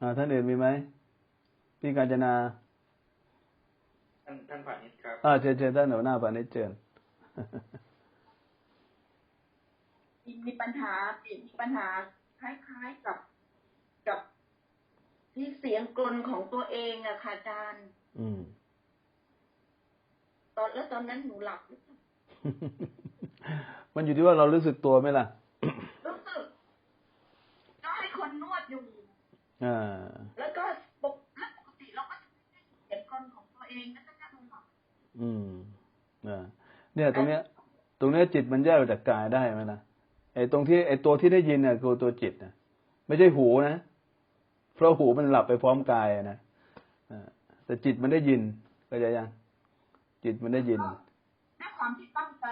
อ่าท่านอื่นมีไหมพี่กาญจนา ท่านท่านผ่านิชครับอ่าเชิญเชิญท่านหัวหน้าปานิชเชิญมีปัญหามีปัญหาคล้ายๆกับกับที่เสียงกลนของตัวเองอะค่ะอาจารย์ อืม ตอนแล้วตอนนั้นหนูหลับหรือเปล่ามันอยู่ที่ว่าเรารู้สึกตัวไหมล่ะ รู้สึกก็ให้คนนวดอยู่ อ่า แล้วก็ปกแล้วปกติเราก็จะไม่ได้เสียงกลนของตัวเองแล้วก็จะนอนหลับอืมอ่าเนี่ย ตรงเนี้ย ตรงเนี้ยจิตมันแยกออกจากกายได้ไหมนะไอ้ตรงที่ไอ้ตัวที่ได้ยินเนี่ยคือตัวจิตนะไม่ใช่หูนะเพราะหูมันหลับไปพร้อมกายอะนะอ่าแต่จิตมันได้ยินเข้าใจยังจิตมันได้ยินด้วยความที่ตั้งใจ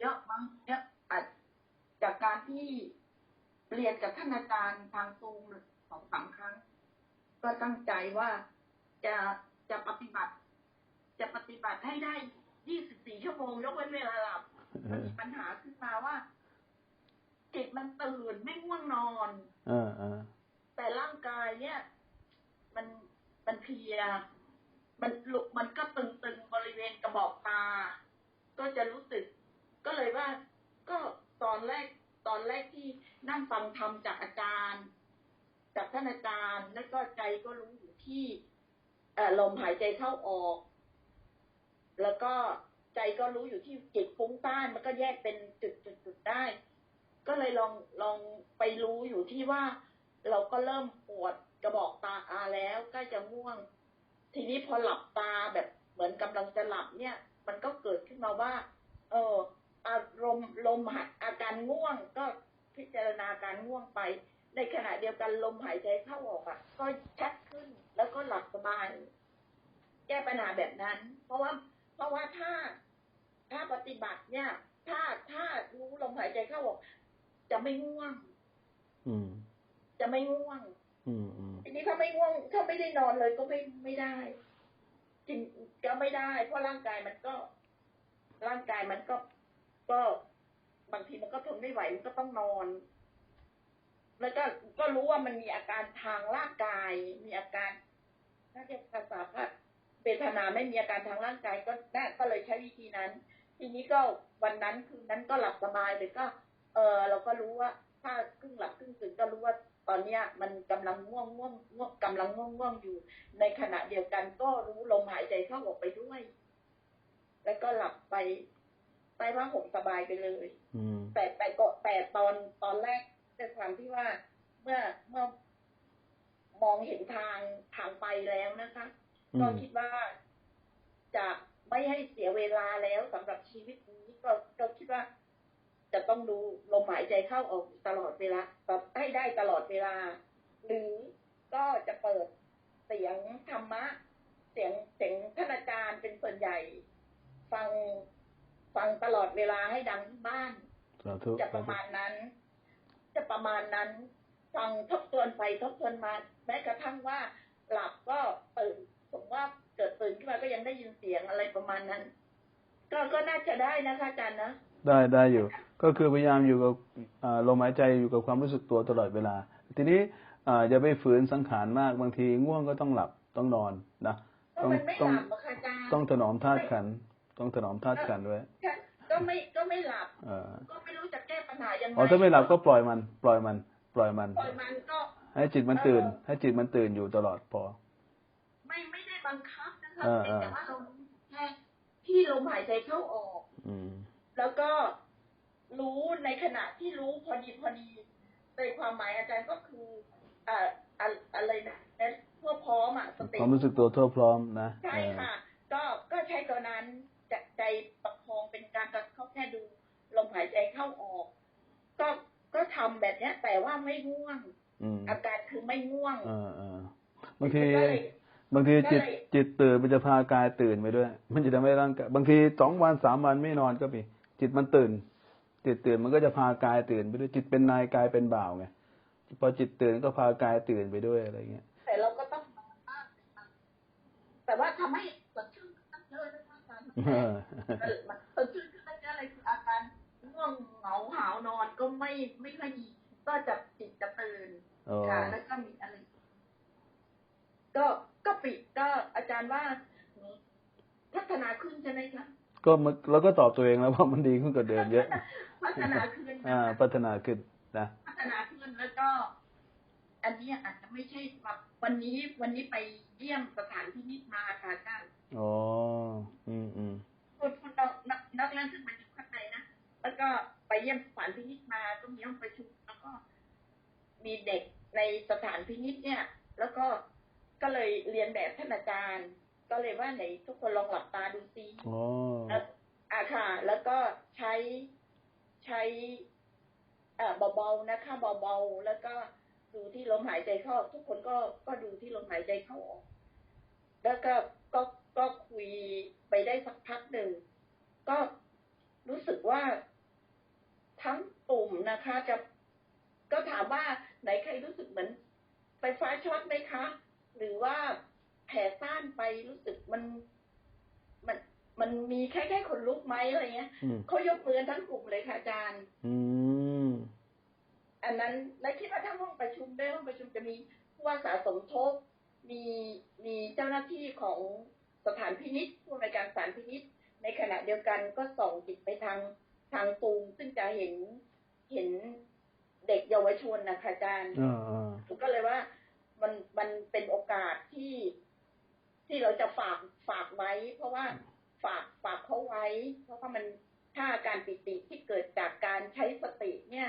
เยอะมั้งเยอะอาจจากการที่เรียนกับท่านอาจารย์ทางซูม สองสามครั้ง ก็ตั้งใจว่าจะจะปฏิบัติ จะปฏิบัติให้ได้24ชั่วโมงยกเว้นเวลาหลับมันมีปัญหาขึ้นมาว่าจิตมันตื่นไม่ง่วงนอนเออเออแต่ร่างกายเนี่ย มันมันเพลีย มันลุกมันก็ตึงๆบริเวณกระบอกตา ก็จะรู้สึก ก็เลยว่า ก็ตอนแรกตอนแรกที่นั่งฟังธรรมจากอาจารย์ จากท่านอาจารย์แล้วก็ใจก็รู้อยู่ที่ลมหายใจเข้าออก แล้วก็ใจก็รู้อยู่ที่จิตฟุ้งซ่านมันก็แยกเป็นจุดๆได้ ก็เลยลองลองไปรู้อยู่ที่ว่า เราก็เริ่มปวดกระบอกตาอาแล้วใกล้จะง่วง ทีนี้พอหลับตาแบบเหมือนกำลังจะหลับเนี่ย มันก็เกิดขึ้นมาว่า เอออารมณ์ลมหายอาการง่วงก็พิจารณาการง่วงไป ในขณะเดียวกันลมหายใจเข้าออกอะ ก็ชัดขึ้นแล้วก็หลับสบาย แก้ปัญหาแบบนั้น เพราะว่า เพราะว่าถ้าถ้าปฏิบัติเนี่ย ถ้าถ้ารู้ลมหายใจเข้าออก จะไม่ง่วง อืม จะไม่ง่วง อืมอืมทีนี้ถ้าไม่ง่วงถ้าไม่ได้นอนเลยก็ไม่ไม่ได้จริงก็ไม่ได้ เพราะร่างกายมันก็ ร่างกายมันก็ก็บางทีมันก็ทนไม่ไหวมันก็ต้องนอน แล้วก็ก็รู้ว่ามันมีอาการทางร่างกาย มีอาการน่าจะภาษาพระเวทนาไม่มีอาการทางร่างกายก็ได้ก็เลยใช้วิธีนั้น ทีนี้ก็วันนั้นคืนนั้นก็หลับสบายเลยก็ เออเราก็รู้ว่า ถ้าครึ่งหลับครึ่งตื่นก็รู้ว่าตอนเนี้ยมันกำลังง่วงง่วงง่วงกำลังง่วงง่วงอยู่ ในขณะเดียวกันก็รู้ลมหายใจเข้าออกไปด้วย แล้วก็หลับไปใต้ผ้าห่มสบายไปเลยอืมแต่แต่ก็แต่ตอนตอนแรก ด้วยความที่ว่าเมื่อเมื่อมองเห็นทางทางไปแล้วนะคะอืก็มคิดว่าจะไม่ให้เสียเวลาแล้วสำหรับชีวิตนี้ก็ก็คิดว่า จะต้องดูลมหายใจเข้าออกตลอดเวลาแบบให้ได้ตลอดเวลา หรือก็จะเปิดเสียงธรรมะ เสียงเสียงท่านอาจารย์เป็นส่วนใหญ่ ฟังฟังตลอดเวลาให้ดังที่บ้านสาธุจะประมาณนั้น จะประมาณนั้น ฟังทบทวนไปทบทวนมา แม้กระทั่งว่าหลับก็ตื่นผมว่าเกิดตื่นขึ้นมาก็ยังได้ยินเสียงอะไรประมาณนั้น ก็ก็น่าจะได้นะคะอาจารย์นะได้ได้อยู่ ก็คือพยายามอยู่กับอ่าลมหายใจอยู่กับความรู้สึกตัวตลอดเวลา ทีนี้อ่าอย่าไปฝืนสังขารมากบางทีง่วงก็ต้องหลับต้องนอนนะก็ต้องมันไม่ต้องหลับอะค่ะอาจารย์ต้องถนอมธาตุขันธ์ต้องถนอมธาตุขันธ์ไว้ใช่ก็ไม่ก็ไม่หลับเออก็ไม่รู้จะแก้ ปัญหายังไงอ๋อถ้าไม่หลับก็ปล่อยมัน ปล่อยมัน ปล่อยมัน ปล่อยมันก็ ให้จิตมันตื่น ให้จิตมันตื่นอยู่ตลอดพอ ไม่ไม่ได้บังคับนะคะเออเพียงแต่เออว่าเรารู้แค่ที่ลมหายใจเข้าออก อืม แล้วก็รู้ในขณะที่รู้พอดีพอดีในความหมายอาจารย์ก็คืออ่าอะอะไรนะทั่วพร้อมอะสติความรู้สึกตัวทั่วพร้อมนะใช่เออค่ะ ก็ก็ใช้ตัวนั้นจะใจประคองเป็นการประเขาแค่ดูลมหายใจเข้าออกก็ก็ ทำแบบเนี้ย แต่ว่าไม่ง่วงอืมอาการคือไม่ง่วงเออเออบางทีก็เลยบางทีจิตก็เลยจิตตื่นมันจะพากายตื่นไปด้วย มันจะทำให้ร่างกายบางทีสองวันสามวันไม่นอนก็มีจิตมันตื่น จิตตื่นมันก็จะพากายตื่นไปด้วย จิตเป็นนายกายเป็นบ่าวไงพอจิตตื่นก็พากายตื่นไปด้วยอะไรเงี้ยแต่เราก็ต้องนอนมากแต่ว่าทำให้สดชื่นขึ้นเยอะนะคะอาจารย์เออเออมันสดชื่นขึ้นเยอะเลยคืออาการง่วงเหงาหาวนอนก็ ไม่ไม่ค่อยดีก็จะจิตจะตื่นโอ้ค่ะ แล้วก็มีอะไร ก็ก็ปิดก็อาจารย์ว่าพัฒนาขึ้นใช่ไหมคะก็มันเราก็ตอบตัวเองแล้วว่ามันดีขึ้นกว่าเดิมเยอะพัฒนาขึ้นอ่านะคะพัฒนาขึ้นนะพัฒนาขึ้นแล้วก็ อันนี้อาจจะไม่ใช่แบบวันนี้วันนี้ไปเยี่ยมสถานพินิจมาค่ะอาจารย์อ๋ออืมอืมคุณคุณนักนักนักเรียนขึ้นมาอยู่ข้างในนะแล้วก็ ไปเยี่ยมสถานพินิจมาก็มีห้องประชุมแล้วก็มีเด็กในสถานพินิจเนี่ย แล้วก็ก็เลยเรียนแบบท่านอาจารย์ ก็เลยว่าไหนทุกคนลองหลับตาดูซิอ๋อแล้วอ่าค่ะ แล้วก็ใช้ใช้เอ่อเบาๆนะคะเบาๆแล้วก็ดูที่ลมหายใจเข้า ทุกคนก็ก็ดูที่ลมหายใจเข้าออกแล้วก็ก็ก็คุยไปได้สักพักหนึ่งก็รู้สึกว่า ทั้งกลุ่มนะคะจะก็ถามว่าไหนใครรู้สึกเหมือนไฟฟ้าช็อตไหมคะ หรือว่าแผ่ซ่านไปรู้สึกมันมันมันมีแค่แค่ขนลุกไหมอะไรเงี้ยอืมเขายกมือกันทั้งกลุ่มเลยค่ะอาจารย์ อืมอันนั้นและคิดว่าทั้งห้องประชุมด้วยห้องประชุมจะมีผู้ว่าสาสมทบมีมีเจ้าหน้าที่ของสถานพินิษผู้อำนวยการสถานพินิษในขณะเดียวกันก็ส่องจิตไปทาง ทางตูมซึ่งจะเห็นเห็นเด็กเยาวชนนะคะอาจารย์อ่าอ่าผมก็เลยว่ามันมันเป็นโอกาสที่ที่เราจะฝากฝากไว้ เพราะว่าฝากฝากเขาไว้ เพราะว่ามันถ้าอาการปิติที่เกิดจากการใช้สติเนี่ย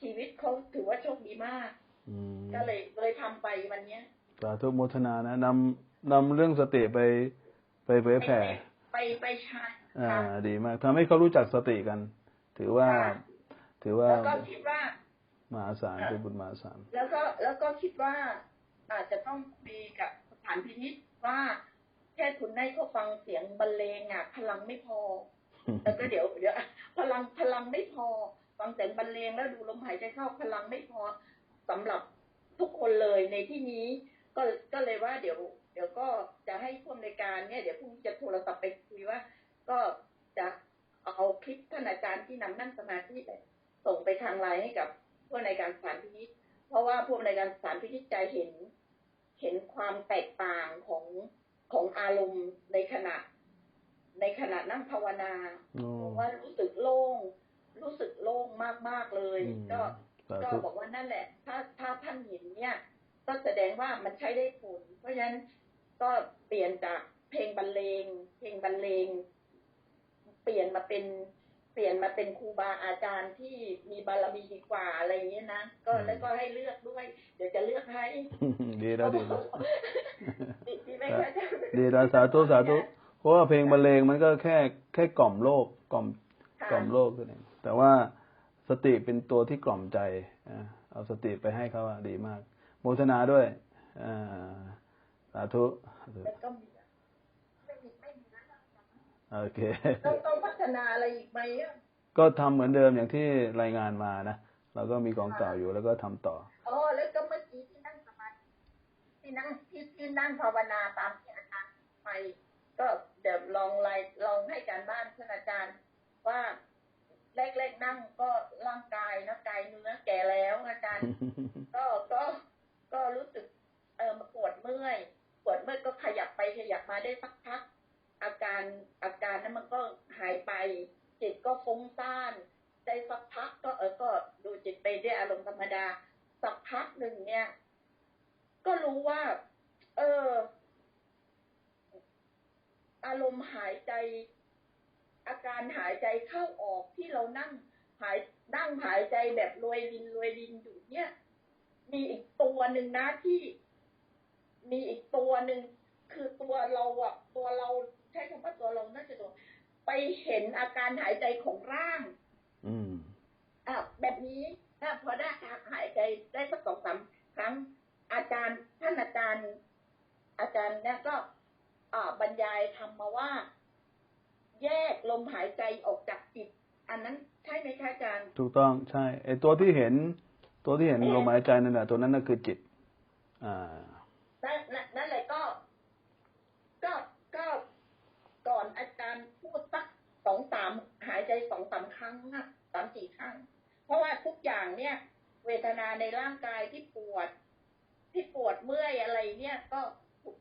ชีวิตเขาถือว่าโชคดีมากอืมก็เลยเลยทำไปวันเนี้ยสาธุโมทนานะนำนำเรื่องสติไปไปเผยแผ่ไปไปใช้อ่าค่ะดีมากทำให้เขารู้จักสติกัน ถือว่าค่ะถือว่าแล้วก็คิดว่ามหาศาลเป็นบุญมหาศาลแล้วก็แล้วก็คิดว่าอาจจะต้องคุยกับสถานพินิษว่าแค่คุณได้เขาฟังเสียงบรรเลงอะพลังไม่พอ แล้วก็เดี๋ยวเดี๋ยวพลังพลังไม่พอ ฟังเสียงบรรเลงแล้วดูลมหายใจเข้าพลังไม่พอสำหรับทุกคนเลยในที่นี้ก็ก็เลยว่าเดี๋ยว เดี๋ยวก็จะให้ผู้อำนวยการเนี่ยเดี๋ยวพรุ่งนี้จะโทรศัพท์ไปคุยว่า ก็จะ เอาคลิปท่านอาจารย์ที่นำนั่งสมาธิเนี่ยส่งไปทางไลน์ให้กับผู้อำนวยการสถานพินิจเพราะว่าผู้อำนวยการสถานพินิจจะเห็น เห็นความแตกต่างของของอารมณ์ในขณะ ในขณะนั่งภาวนาโอ้บอกว่ารู้สึกโล่ง รู้สึกโล่งมากๆเลยอืมก็สาก็ธุบอกว่านั่นแหละ ถ้าถ้าท่านเห็นเนี่ยก็แสดงว่ามันใช้ได้ผล เพราะฉะนั้นก็เปลี่ยนจากเพลงบรรเลง เพลงบรรเลง เปลี่ยนมาเป็นเปลี่ยนมาเป็นครูบาอาจารย์ที่มีบารมีดีกว่าอะไรอย่างเงี้ยนะก็แล้วก็ให้เลือกด้วย เดี๋ยวจะเลือกให้ดีแล้วดีแล้วดีดีไหมคะอาจารย์ดีแล้วสาธุสาธุเพราะว่าเพลงบรรเลงมันก็แค่แค่กล่อมโลกกล่อมค่ะกล่อมโลกตัวเองแต่ว่าสติเป็นตัวที่กล่อมใจอ่าเอาสติไปให้เขาอะดีมากโมทนาด้วยอ่าสาธุสาธุแล้วก็มีไม่มีไม่มีแล้วนะ โอเคต้องต้องพัฒนาอะไรอีกไหมอะก็ทำเหมือนเดิมอย่างที่รายงานมานะเราก็มีของเก่าอยู่แล้วก็ทำต่ออ๋อแล้วก็เมื่อกี้ที่นั่งสมาธิที่นั่งที่ที่นั่งภาวนาตามที่อาจารย์ไปก็เดี๋ยวลองไลน์ลองให้การบ้านท่านอาจารย์ ว่าแรกๆนั่งก็ร่างกายนะกายเนื้อแก่แล้วอาจารย์ ก็ก็ก็รู้สึกเออมาปวดเมื่อยปวดเมื่อยก็ขยับไปขยับมาได้สักพัก อาการอาการนั้นมันก็หายไป จิตก็ฟุ้งซ่านได้สักพักก็เออก็ดูจิตไปด้วยอารมณ์ธรรมดา สักพักหนึ่งเนี่ย ก็รู้ว่า เออ อารมณ์หายใจ อาการหายใจเข้าออกที่เรานั่งหายนั่งหายใจแบบรวยดินรวยดินอยู่เนี่ย มีอีกตัวหนึ่งนะที่ มีอีกตัวหนึ่งคือตัวเราอะตัวเรา ใช้คำว่าตัวเราน่าจะตัวไปเห็นอาการหายใจของร่าง อืมอะแบบนี้ถ้าพอได้หายใจได้สักสองสามครั้ง อาจารย์ท่านอาจารย์ อาจารย์เนี่ยก็อ่าบรรยายทำมาว่า แยกลมหายใจออกจากจิต อันนั้นใช่ไหมคะอาจารย์ ถูกต้องใช่ไอตัวที่เห็น ตัวที่เห็นลมหายใจนั่นแหละตัวนั้นน่ะคือจิต อ่านั่นนั่นนั่นเลยก็ ก็ก็ก่อนอาจารย์พูด สักสองสามหายใจสองสามครั้งนะสามสี่ครั้ง เพราะว่าทุกอย่างเนี่ย เวทนาในร่างกายที่ปวด ที่ปวดเมื่อยอะไรเนี่ย ก็ถูก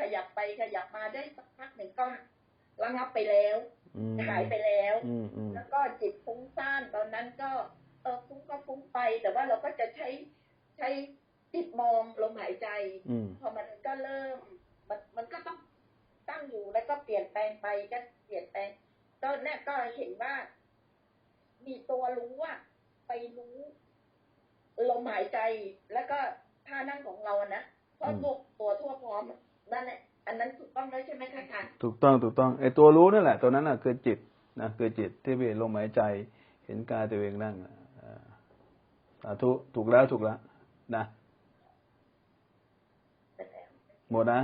ขยับมาได้สักพักหนึ่งก็ระงับไปแล้วอืมหายไปแล้วอืมอืมแล้วก็จิตฟุ้งซ่านตอนนั้นก็ เออฟุ้งก็ฟุ้งไป แต่ว่าเราก็จะใช้ใช้จิตมองลมหายใจอืมพอมันก็เริ่มมันมันก็ต้องตั้งอยู่แล้วก็เปลี่ยนแปลงไปก็เปลี่ยนแปลง ตอนแรกก็เห็นว่า มีตัวรู้ว่าไปรู้ลมหายใจแล้วก็ท่านั่งของเราอะนะเพราะตัวตัวทั่วพร้อมนั่นแหละอันนั้นถูกต้องแล้วใช่ไหมคะอาจารย์ถูกต้องถูกต้องไอ้ตัวรู้นั่นแหละตัวนั้นน่ะคือจิตนะคือจิตที่ไปเห็นลมหายใจ เห็นกายตัวเองนั่งอะอ่าสาธุถูกแล้วถูกแล้วนะหมดนะ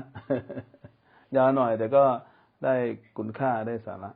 ยาวหน่อยแต่ก็ได้คุณค่าได้สาระ